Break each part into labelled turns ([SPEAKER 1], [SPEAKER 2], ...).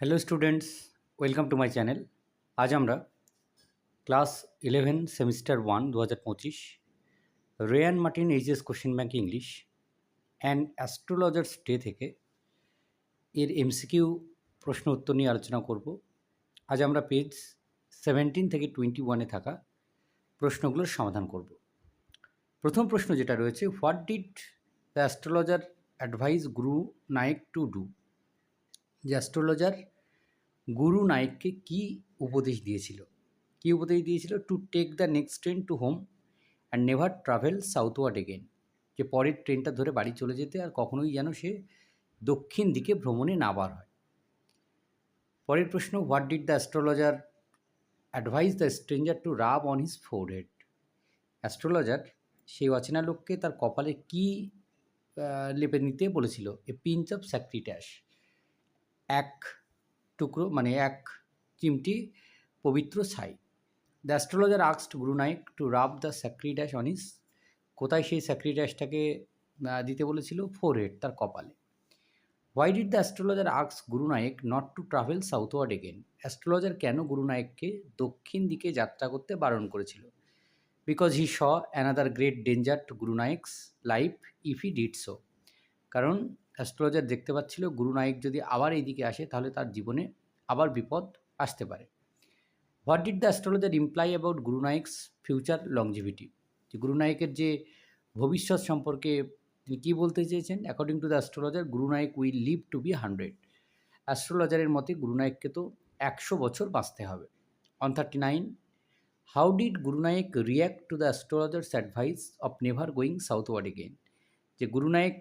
[SPEAKER 1] Hello students welcome to my channel আজ আমরা class eleven semester one দু হাজার পঁচিশ Ray and Martin HS question bank English and astrologer's day থেকে এর এমসিকিউ প্রশ্ন উত্তর নিয়ে আলোচনা করব আজ আমরা পেজ সেভেন্টিন থেকে টোয়েন্টি ওয়ানে থাকা প্রশ্নগুলোর সমাধান করব প্রথম প্রশ্ন যেটা রয়েছে what did the astrologer advise Guru Nayak to do যে অ্যাস্ট্রোলজার গুরু নায়ককে কি উপদেশ দিয়েছিল কি উপদেশ দিয়েছিল to take the next train to home and never travel southward again যে পরের ট্রেনটা ধরে বাড়ি চলে যেতে আর কখনোই যেন সে দক্ষিণ দিকে ভ্রমণে না বার হয় পরের প্রশ্ন what did the astrologer advise the stranger to rub on his head astrologer সেই অচেনা লোককে তার কপালে কি লেপে নিতে বলেছিল এ পিঞ্চ অফ স্যাক্রিট্যাশ এক টুকরো মানে এক চিমটি পবিত্র ছাই the astrologer আক্সড Gurunayak to rub the sacred ash on his কোথায় সেই স্যাক্রিড্যাশটাকে দিতে বলেছিল ফোর হেড তার কপালে why did the astrologer আক্স Nayak not to travel southward again astrologer কেন গুরুনায়ককে দক্ষিণ দিকে যাত্রা করতে বারণ করেছিল because he saw another great danger to Gurunayak's life if he did so কারণ অ্যাস্ট্রোলজার দেখতে পাচ্ছিল গুরু নায়ক যদি আবার এই দিকে আসে তাহলে তার জীবনে আবার বিপদ আসতে পারে what did the astrologer imply about Guru Nayak's future longevity যে গুরু নায়কের যে ভবিষ্যৎ সম্পর্কে তিনি কী বলতে চেয়েছেন according to the astrologer Guru Nayak will live to be hundred অ্যাস্ট্রোলজারের মতে গুরু নায়ককে তো একশো বছর বাঁচতে হবে one thirty nine how did Guru Nayak react to the astrologer's advice of never going southward again যে গুরু নায়ক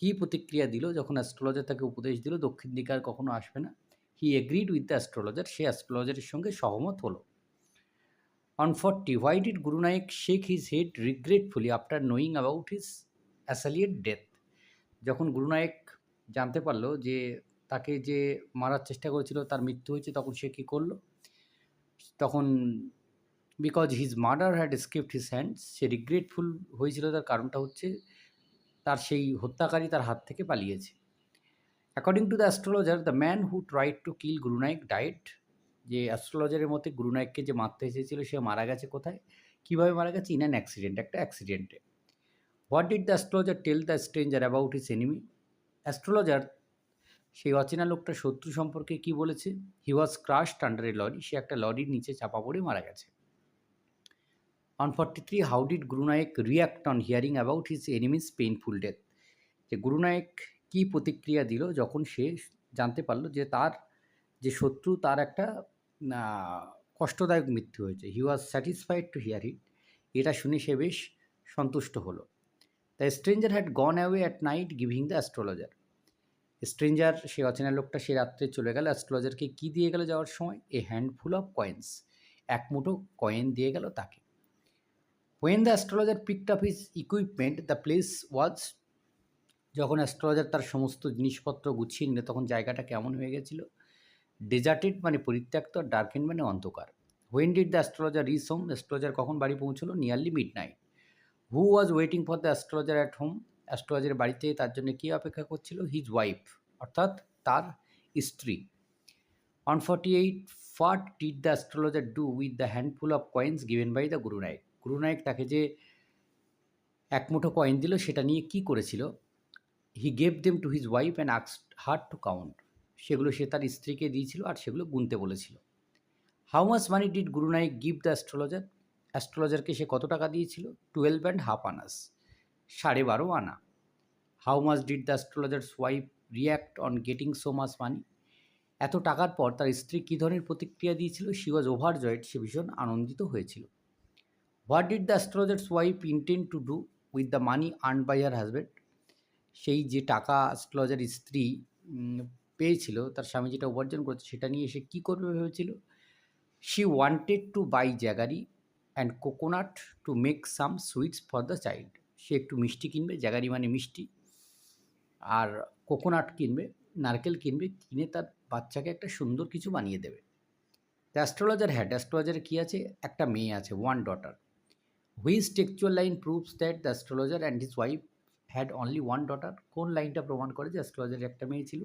[SPEAKER 1] কী প্রতিক্রিয়া দিল যখন অ্যাস্ট্রোলজার তাকে উপদেশ দিল দক্ষিণ দিকে আর কখনো আসবে না he agreed with the astrologer সে অ্যাস্ট্রোলজারের সঙ্গে সহমত হলো on forty why did Guru Nayak shake his head regretfully after knowing about his assailant death যখন গুরু নায়ক জানতে পারলো যে তাকে যে মারার চেষ্টা করেছিল তার মৃত্যু হয়েছে তখন সে কী করলো তখন because his murder had escaped his hands say regretful হয়েছিল তার কারণটা হচ্ছে তার সেই হত্যাকারী তার হাত থেকে পালিয়েছে according to the astrologer the man who tried to kill Gurunayak died যে অ্যাস্ট্রোলজারের মতে গুরুনায়ককে যে মারতে এসেছিল সে মারা গেছে কোথায় কীভাবে মারা গেছে ইন অ্যান অ্যাক্সিডেন্ট একটা অ্যাক্সিডেন্টে what did the astrologer tell the stranger about his enemy astrologer সেই অচেনা লোকটা শত্রু সম্পর্কে কি বলেছে he was crushed under a lorry সে একটা লরির নিচে চাপা পড়ে মারা গেছে On 43, three how did Gurunayak react on hearing about his enemy's painful death যে গুরুনায়ক কী প্রতিক্রিয়া দিল যখন সে জানতে পারলো যে তার যে শত্রু তার একটা কষ্টদায়ক মৃত্যু হয়েছে he was satisfied to hear it এটা শুনে সে বেশ সন্তুষ্ট হলো the stranger had gone away at night giving the astrologer stranger সে অচেনা লোকটা সে রাত্রে চলে গেল অ্যাস্ট্রোলজারকে কী দিয়ে গেলো যাওয়ার সময় এ হ্যান্ডফুল অফ কয়েন্স এক মুঠো কয়েন দিয়ে গেল তাকে when the astrologer picked up his equipment the place was যখন অ্যাস্ট্রোলজার তার সমস্ত জিনিসপত্র গুছিয়ে নিলে তখন জায়গাটা কেমন হয়ে গেছিল ডেজার্টেড মানে পরিত্যক্ত ডার্কেন মানে অন্ধকার when did the astrologer reach home astrologer কখন বাড়ি পৌঁছলো nearly midnight who was waiting for the astrologer at home astrologer বাড়িতে তার জন্য কী অপেক্ষা করছিল হিজ ওয়াইফ অর্থাৎ তার স্ত্রী one forty eight fart did the astrologer do with the handful of coins given by the Guru night Gurunayak তাকে যে এক মুঠো কয়েন দিল সেটা নিয়ে কি করেছিল he gave them to his wife and আক্স her to count সেগুলো সে তার স্ত্রীকে দিয়েছিল আর সেগুলো গুনতে বলেছিল how much money did Gurunayak give the astrologer অ্যাস্ট্রোলজারকে সে কত টাকা দিয়েছিল টুয়েলভ অ্যান্ড হাফ আনাস সাড়ে বারো আনা how much did the astrologer's wife react on getting so much money এত টাকার পর তার স্ত্রী কী ধরনের প্রতিক্রিয়া দিয়েছিল শি ওয়াজ ওভার জয়েড সে ভীষণ আনন্দিত হয়েছিল what did the astrologer's wife intend to do with the money earn by her husband সেই যে টাকা অ্যাস্ট্রোলজার স্ত্রী পেয়েছিল তার স্বামী যেটা উপার্জন করছে সেটা নিয়ে এসে কী করবে ভেবেছিল she wanted to buy jaggery and coconut to make some sweets for the child সে একটু মিষ্টি কিনবে জ্যাগারি মানে মিষ্টি আর কোকোনাট কিনবে নারকেল কিনবে কিনে তার বাচ্চাকে একটা সুন্দর কিছু বানিয়ে দেবে দ্য অ্যাস্ট্রোলজার হ্যাড অ্যাস্ট্রোলজারে কী আছে একটা মেয়ে আছে one daughter which textual line proves that the astrologer and his wife had only one daughter কোন লাইনটা প্রমাণ করে যে অ্যাস্ট্রোলজারের একটা মেয়ে ছিল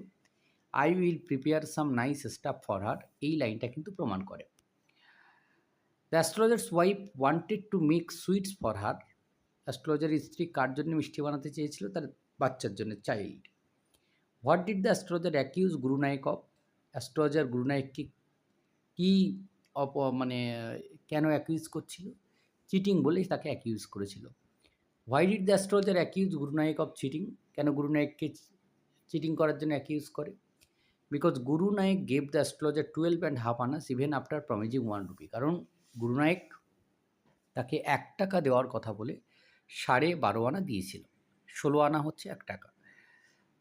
[SPEAKER 1] I will prepare some nice stuff for her এই লাইনটা কিন্তু প্রমাণ করে the astrologer's wife wanted to make sweets for her astrologer স্ত্রী কার জন্য মিষ্টি বানাতে চেয়েছিল তার বাচ্চার জন্য child what did the astrologer accuse Gurunayak of astrologer গুরুনায়ককে কী অপ মানে কেন অ্যাকিউজ করছিল চিটিং বলে তাকে অ্যাকিউজ করেছিল why did the astrologer accuse Gurunayak of cheating কেন গুরুনায়ককে চিটিং করার জন্য অ্যাকিউজ করে because Gurunayak gave the astrologer twelve and half annas even after promising one rupee কারণ গুরুনায়ক তাকে এক টাকা দেওয়ার কথা বলে সাড়ে বারো আনা দিয়েছিল ষোলো আনা হচ্ছে এক টাকা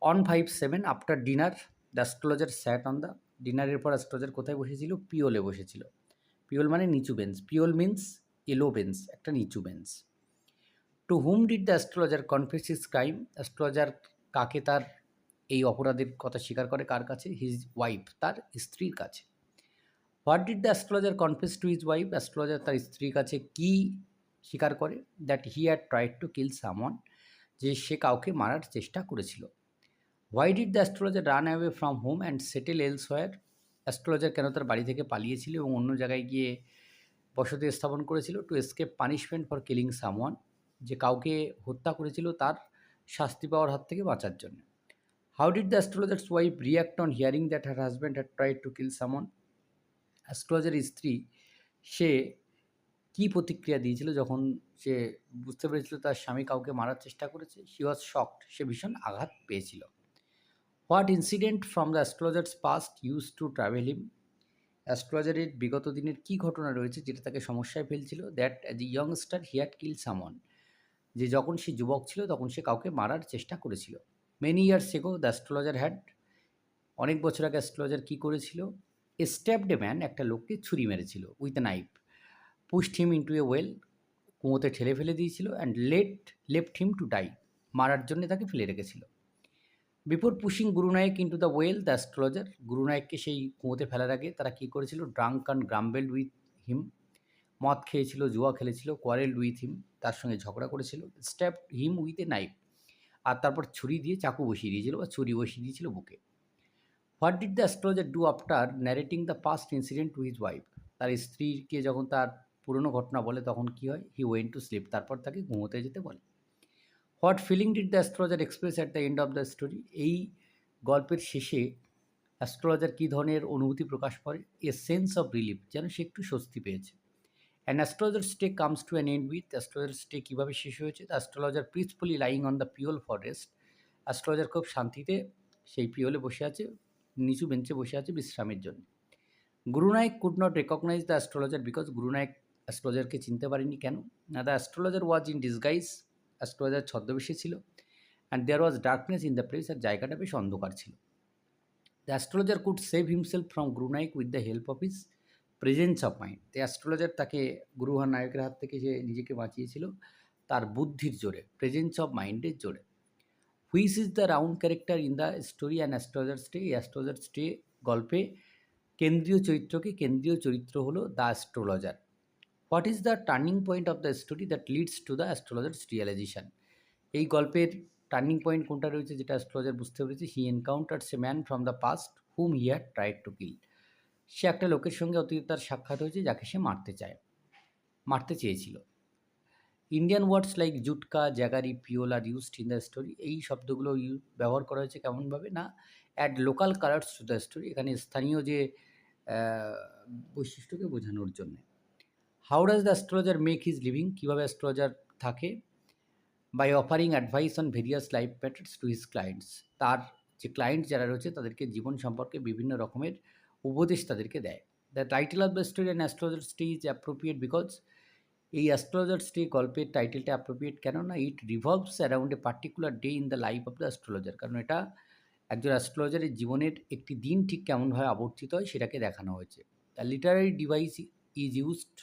[SPEAKER 1] on five seven after dinner the astrologer sat on the ডিনারের পর অ্যাস্ট্রোলজার কোথায় বসেছিল পিওলে বসেছিল পিওল মানে নিচু bench pyol means a low bench একটা নিচু bench to whom did the astrologer confess his crime astrologer কাকে তার এই অপরাধের কথা স্বীকার করে কার কাছে হিজ ওয়াইফ তার স্ত্রীর কাছে what did the astrologer confess to his wife astrologer তার স্ত্রীর কাছে কি স্বীকার করে that he had tried to kill someone যে সে কাউকে মারার চেষ্টা করেছিল why did the astrologer run away from home and settle elsewhere astrologer কেন তার বাড়ি থেকে পালিয়েছিল এবং অন্য জায়গায় গিয়ে বসতি স্থাপন করেছিল to escape punishment for killing someone যে কাউকে হত্যা করেছিল তার শাস্তি পাওয়ার হাত থেকে বাঁচার জন্য how did the astrologer's wife react on hearing that her husband had try to kill someone astrologer স্ত্রী সে কী প্রতিক্রিয়া দিয়েছিল যখন সে বুঝতে পেরেছিল তার স্বামী কাউকে মারার চেষ্টা করেছে শি ওয়াজ শকড সে ভীষণ আঘাত পেয়েছিল what incident from the astrologer's past use to trouble him অ্যাস্ট্রোলজারের বিগত দিনের কি ঘটনা রয়েছে যেটা তাকে সমস্যায় ফেলছিল that as a youngster he had kill someone যে যখন সে যুবক ছিল তখন সে কাউকে মারার চেষ্টা করেছিল many years ago the astrologer had অনেক বছর আগে অ্যাস্ট্রোলজার কী করেছিল এ স্ট্যাপড ম্যান একটা লোককে ছুরি মেরেছিল with a knife pushed him into a well কুঁয়োতে ঠেলে ফেলে দিয়েছিল and let left him to die মারার জন্য তাকে ফেলে রেখেছিল before pushing Gurunayak into the well the astrologer গুরুনায়ককে সেই কুঁয়োতে ফেলার আগে তারা কী করেছিল drank and gambled with him মদ খেয়েছিল জুয়া খেলেছিল কোয়ারেল উইথ হিম তার সঙ্গে ঝগড়া করেছিল stab him with a knife আর তারপর ছুরি দিয়ে চাকু বসিয়ে দিয়েছিল বা ছুরি বসিয়ে দিয়েছিল বুকে what did the astrologer do after narrating the first incident to his wife তার স্ত্রীকে যখন তার পুরনো ঘটনা বলে তখন কী হয় হি ওয়েন টু স্লিপ তারপর তাকে ঘুমোতে যেতে বলে what feeling did the astrologer express at the end of the story এই গল্পের শেষে অ্যাস্ট্রোলজার কী ধরনের অনুভূতি প্রকাশ করে এ সেন্স অফ রিলিফ যেন সে একটু স্বস্তি পেয়েছে and astrologer day comes to an end with astrologer day কীভাবে শেষ হয়েছে astrologer peacefully lying on the pyol for rest astrologer খুব শান্তিতে সেই পিওলে বসে আছে নিচু বেঞ্চে বসে আছে বিশ্রামের জন্য Gurunayak could not recognize the astrologer because Gurunayak অ্যাস্ট্রোলজারকে চিনতে পারেনি কেন না the astrologer was in disguise astrologer ছদ্মবেশী ছিল and there was darkness in the place আর জায়গাটা বেশ অন্ধকার ছিল the astrologer could save himself from Gurunayak with the help of his presence of mind the astrologer তাকে গুরুহার নায়কের হাত থেকে সে নিজেকে বাঁচিয়েছিল তার বুদ্ধির জোরে প্রেজেন্স অফ মাইন্ডের জোরে who's is the round character in the story and astrologer day এই অ্যাস্ট্রোলজার স্টে গল্পে কেন্দ্রীয় চরিত্রকে কেন্দ্রীয় চরিত্র হলো the astrologer what is the turning point of the story that leads to the astrologer's realization এই গল্পের টার্নিং পয়েন্ট কোনটা রয়েছে যেটা অ্যাস্ট্রোলজার বুঝতে পেরেছে he encounters a man from the past whom he had tried to kill সে একটা লোকের সঙ্গে অতীত তার সাক্ষাৎ হয়েছে যাকে সে মারতে চায় মারতে চেয়েছিল Indian words like jutka jaggery pyol are used in the story এই শব্দগুলো ব্যবহার করা হয়েছে কেমনভাবে না add local colours to the story এখানে স্থানীয় যে বৈশিষ্ট্যকে বোঝানোর জন্যে how does the astrologer make his living কীভাবে অ্যাস্ট্রোলজার থাকে by offering advice on various life patterns to his clients তার যে ক্লায়েন্ট যারা রয়েছে তাদেরকে জীবন সম্পর্কে বিভিন্ন রকমের উপদেশ তাদেরকে দেয় the title of the story and astrologer day is appropriate because এই অ্যাস্ট্রোলজার স্টে গল্পের টাইটেলটা অ্যাপ্রোপ্রিয়েট কেননা it revolves around a particular day in the life of the astrologer কারণ এটা একজন অ্যাস্ট্রোলজারের জীবনের একটি দিন ঠিক কেমনভাবে আবর্তিত হয় সেটাকে দেখানো হয়েছে the literary device is used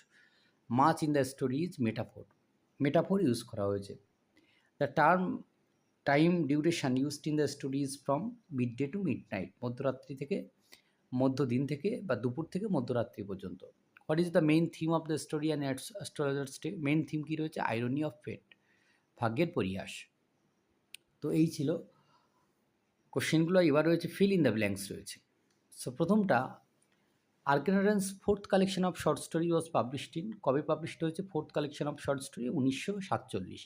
[SPEAKER 1] much in the story is metaphor metaphor use করা হয়েছে the term time duration used in the story is from midday to midnight মধ্যরাত্রি থেকে মধ্যদিন থেকে বা দুপুর থেকে মধ্যরাত্রি পর্যন্ত what is the main theme of the story and astrologer's day main theme কী রয়েছে আইরনি অফ ফেট ভাগ্যের পরিহাস তো এই ছিল কোশ্চেনগুলো এবার রয়েছে ফিল ইন দ্য ব্ল্যাঙ্কস রয়েছে সো প্রথমটা আর্কেনারেন্স fourth collection of short story was published in কবে পাবলিশড হয়েছে fourth collection of short story উনিশশো সাতচল্লিশ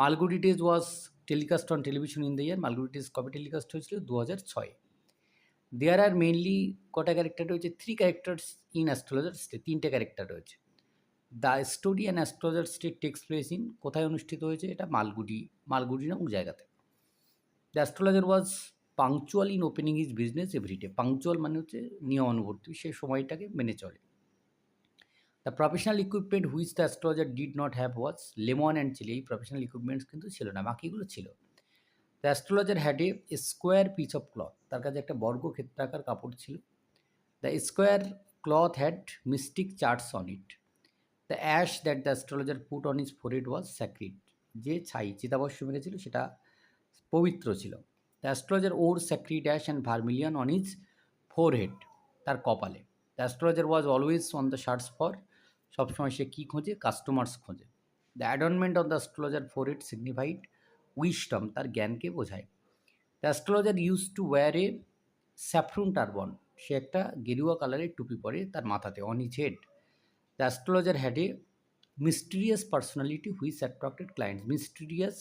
[SPEAKER 1] Malgudi days was telecast on television in the year Malgudi days কবে টেলিকাস্ট হয়েছিল দু হাজার ছয় দেয়ার আর মেইনলি কটা ক্যারেক্টার রয়েছে three characters in astrologer's day তিনটে ক্যারেক্টার রয়েছে the story and astrologer's day takes place in কোথায় অনুষ্ঠিত হয়েছে এটা মালগুড়ি মালগুড়ি নামক জায়গাতে the astrologer was punctual in opening his business day punctual মানে হচ্ছে নিয়মানুবর্তী সে সময়টাকে মেনে চলে the professional equipment which the astrologer did not have was lemon and chilli এই প্রফেশনাল ইকুইপমেন্টস কিন্তু ছিল না বাকিগুলো ছিল the astrologer had a square piece of cloth তার কাছে একটা বর্গক্ষেত্রাকার কাপড় ছিল the square cloth had mystic charts on it the ash that the astrologer put on his it was sacred যে ছাই চিতাবস্য মেরেছিল সেটা পবিত্র ছিল ওর astrologer dash and vermilion on his forehead তার কপালে the astrologer was always on the search for সবসময় সে কী খোঁজে কাস্টমার্স খোঁজে the adornment of the astrologer forehead signified wisdom তার জ্ঞানকে বোঝায় the astrologer use to wear a saffron turban সে একটা গেরুয়া কালারের টুপি পরে তার মাথাতে on his head the astrologer had a mysterious personality which attracted clients mysterious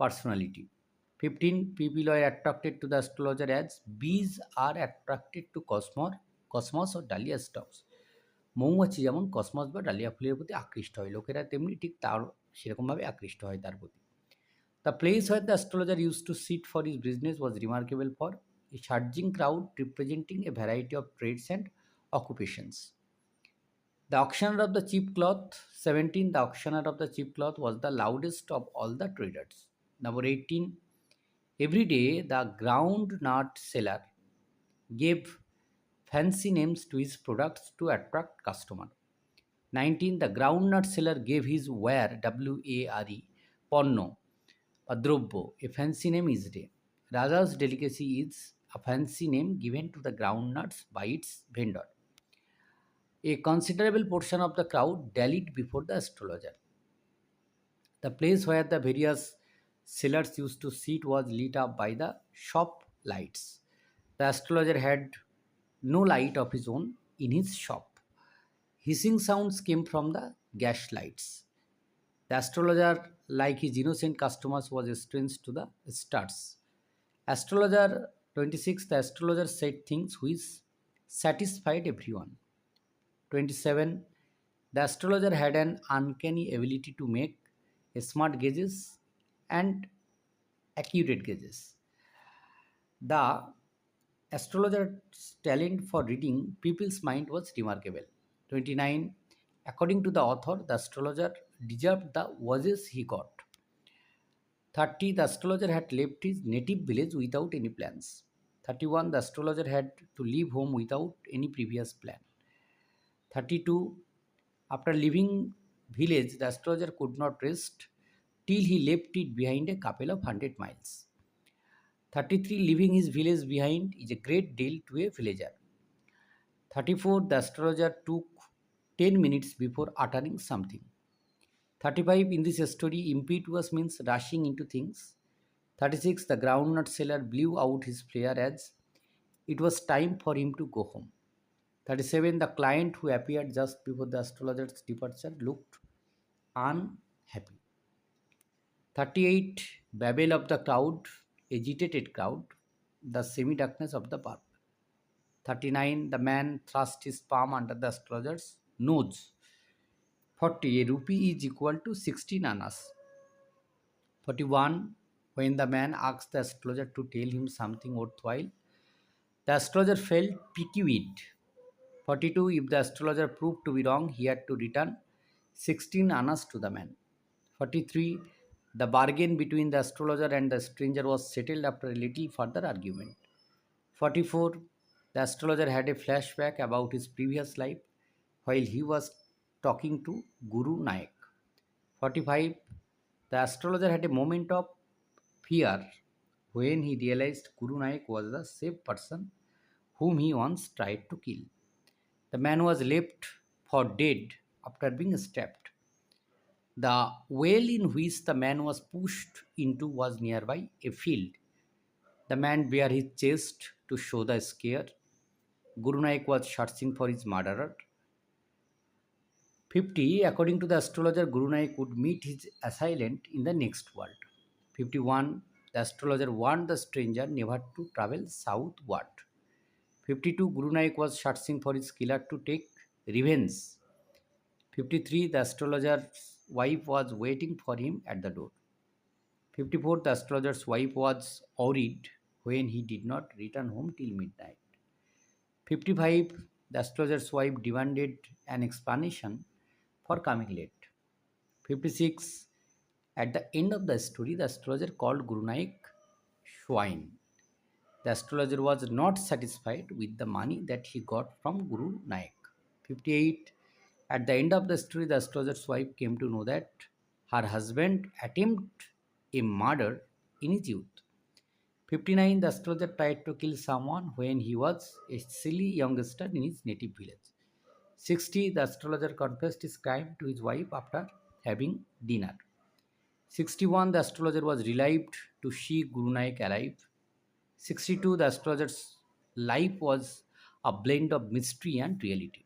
[SPEAKER 1] personality 15 people are attracted to the astrologer as bees are attracted to cosmos cosmos or dahlia stalks মৌমাছি যেমন cosmos বা dahlia ফুলের প্রতি আকৃষ্ট হয় লোকেরা তেমনি ঠিক তার সেরকমভাবে আকৃষ্ট হয় তার প্রতি দ্য প্লেস হয় the astrologer use to sit for his business was remarkable for a surging crowd representing a variety of trades and occupations the auctioneer of the cheap cloth seventeen the auctioneer of the cheap cloth was the loudest of all the traders number eighteen Every day, the groundnut seller gave fancy names to his products to attract customer. 19. The groundnut seller gave his ware, W-A-R-E, ponno, a drobbo, a fancy name is day. Raja's delicacy is a fancy name given to the ground groundnuts by its vendor. A considerable portion of the crowd dallied before the astrologer. The place where the various sailors used to sit was lit up by the shop lights. The astrologer had no light of his own in his shop. Hissing sounds came from the gas lights. The astrologer, like his innocent customers, was strange to the stars. Astrologer 26, the astrologer said things which satisfied everyone. 27, the astrologer had an uncanny ability to make smart guesses and accurate gauges. The astrologer's talent for reading people's mind was remarkable. 29. According to the author, the astrologer deserved the wages he got. 30. The astrologer had left his native village without any plans. 31. The astrologer had to leave home without any previous plan. 32. After leaving village, the astrologer could not rest till he left it behind a couple of hundred miles. 33 Leaving his village behind is a great deal to a villager. 34 The astrologer took 10 minutes before uttering something. 35 In this story, impetuous means rushing into things. 36 The groundnut seller blew out his flare as it was time for him to go home. 37 The client who appeared just before the astrologer's departure looked unhappy. 38. Babel of the crowd, agitated crowd, the semi-darkness of the purple. 39. The man thrust his palm under the astrologer's nose. 40. A rupee is equal to 60 nanas. 41. When the man asked the astrologer to tell him something worthwhile, the astrologer felt pity with. 42. If the astrologer proved to be wrong, he had to return 16 annas to the man. 43. The bargain between the astrologer and the stranger was settled after a little further argument. 44. The astrologer had a flashback about his previous life while he was talking to Guru Nayak. 45. The astrologer had a moment of fear when he realized Guru Nayak was the same person whom he once tried to kill. The man was left for dead after being stabbed. The well in which the man was pushed into was nearby a field. The man bare his chest to show the scare. Guru Nayak was searching for his murderer. 50. According to the astrologer, Guru Nayak would meet his assailant in the next world. 51. The astrologer warned the stranger never to travel southward. 52. Guru nayak was searching for his killer to take revenge. 53. The astrologer wife was waiting for him at the door. 54. The astrologer's wife was worried when he did not return home till midnight. 55. The astrologer's wife demanded an explanation for coming late. 56. At the end of the story, the astrologer called Guru Naik swine. The astrologer was not satisfied with the money that he got from Guru Naik. 58. At the end of the story, the astrologer's wife came to know that her husband attempted a murder in his youth. 59. The astrologer tried to kill someone when he was a silly youngster in his native village. 60. The astrologer confessed his crime to his wife after having dinner. 61. The astrologer was relieved to see Guru nayak alive. 62. The astrologer's life was a blend of mystery and reality.